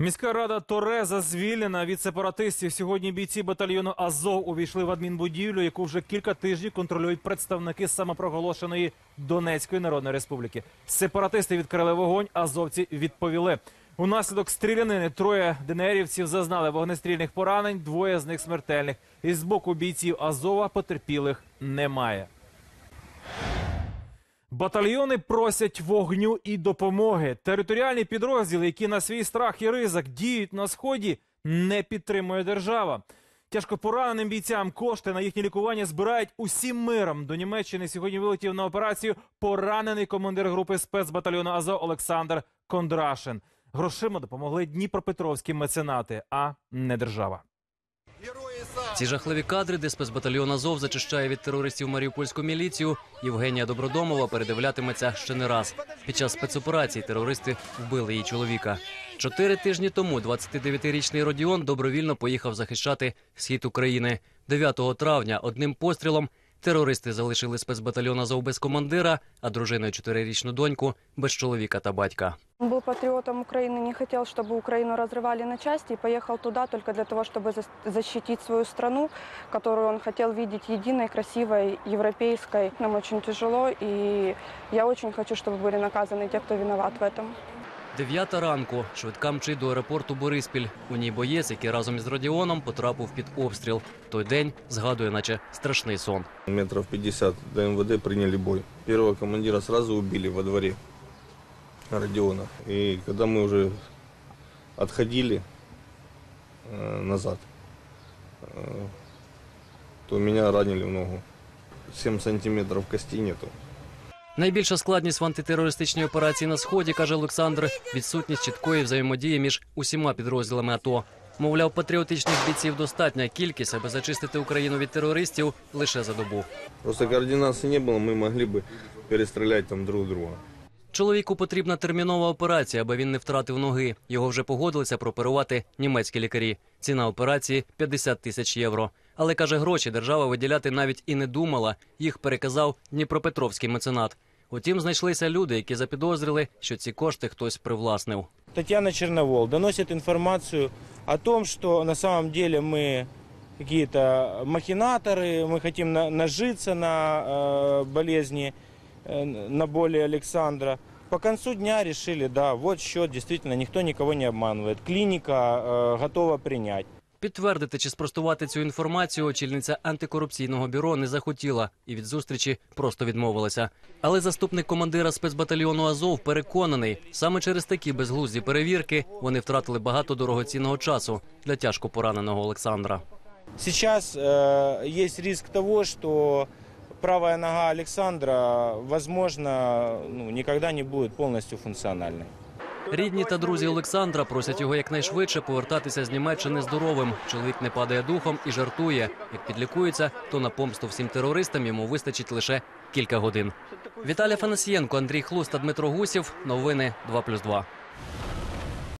Міська рада Тореза звільнена від сепаратистів. Сьогодні бійці батальйону Азов увійшли в адмінбудівлю, яку вже кілька тижнів контролюють представники самопроголошеної Донецької Народної Республіки. Сепаратисти відкрили вогонь, азовці відповіли. Унаслідок стрілянини троє ДНРівців зазнали вогнестрільних поранень, двоє з них смертельних. І з боку бійців Азова потерпілих немає. Батальйони просять вогню і допомоги. Територіальні підрозділи, які на свій страх і ризик діють на сході, не підтримує держава. Тяжко пораненим бійцям кошти на їхнє лікування збирають усім миром. До Німеччини сьогодні вилетів на операцію поранений командир групи спецбатальйону Азов Олександр Кондрашин. Грошима допомогли Дніпропетровські меценати, а не держава. Ці жахливі кадри, де спецбатальйон Азов зачищає від терористів маріупольську міліцію, Євгенія Добродомова передивлятиметься ще не раз. Під час спецоперації терористи вбили її чоловіка. Чотири тижні тому 29-річний Родіон добровільно поїхав захищати схід України. 9 травня одним пострілом терористи залишили спецбатальйон Азов без командира, а дружиною чотирирічну доньку без чоловіка та батька. Он был патриотом Украины, не хотел, чтобы Украину разрывали на части и поехал туда только для того, чтобы зас- защитить свою страну, которую он хотел видеть единой, красивой, европейской. Нам очень тяжело, и я очень хочу, чтобы были наказаны те, кто виноват в этом. Дев'ята ранку. Швидка мчить до аеропорту Бориспіль. У ній боєць, який разом із Родіоном потрапив під обстріл. В той день згадує, наче страшний сон. Метров 50 до МВД приняли бой. Первого командира сразу убили во дворе Родиона. И когда мы уже отходили э, назад, э, то меня ранили в ногу. 7 сантиметров кости нету. Найбільша складність в антитерористичній операції на сході, каже Олександр, відсутність чіткої взаємодії між усіма підрозділами АТО. Мовляв, патріотичних бійців достатня кількість, аби зачистити Україну від терористів лише за добу. Просто координации не было, мы могли бы перестрелять там друг друга. Чоловіку потрібна термінова операція, аби він не втратив ноги. Його вже погодилися прооперувати німецькі лікарі. Ціна операції 50 тисяч євро. Але каже, гроші держава виділяти навіть і не думала. Їх переказав Дніпропетровський меценат. Утім, знайшлися люди, які запідозрили, що ці кошти хтось привласнив. Татьяна Черновол доносит информацию о том, что на самом деле мы какие-то махинаторы, мы хотим на- нажиться на э, болезни, э, на боли Александра. По концу дня решили, да, вот счет, действительно, никто никого не обманывает. Клиника э, готова принять. Підтвердити чи спростувати цю інформацію очільниця антикорупційного бюро не захотіла і від зустрічі просто відмовилася. Але заступник командира спецбатальйону Азов переконаний, саме через такі безглузді перевірки вони втратили багато дорогоцінного часу для тяжко пораненого Олександра. Сейчас э, есть риск того, что правая нога Александра, возможно, ну, никогда не будет полностью функциональной. Рідні та друзі Олександра просять його якнайшвидше повертатися з Німеччини здоровим. Чоловік не падає духом і жартує. Як підлікується, то на помсту всім терористам йому вистачить лише кілька годин. Віталій Фанасієнко, Андрій Хлуст та Дмитро Гусів. Новини 2+,2.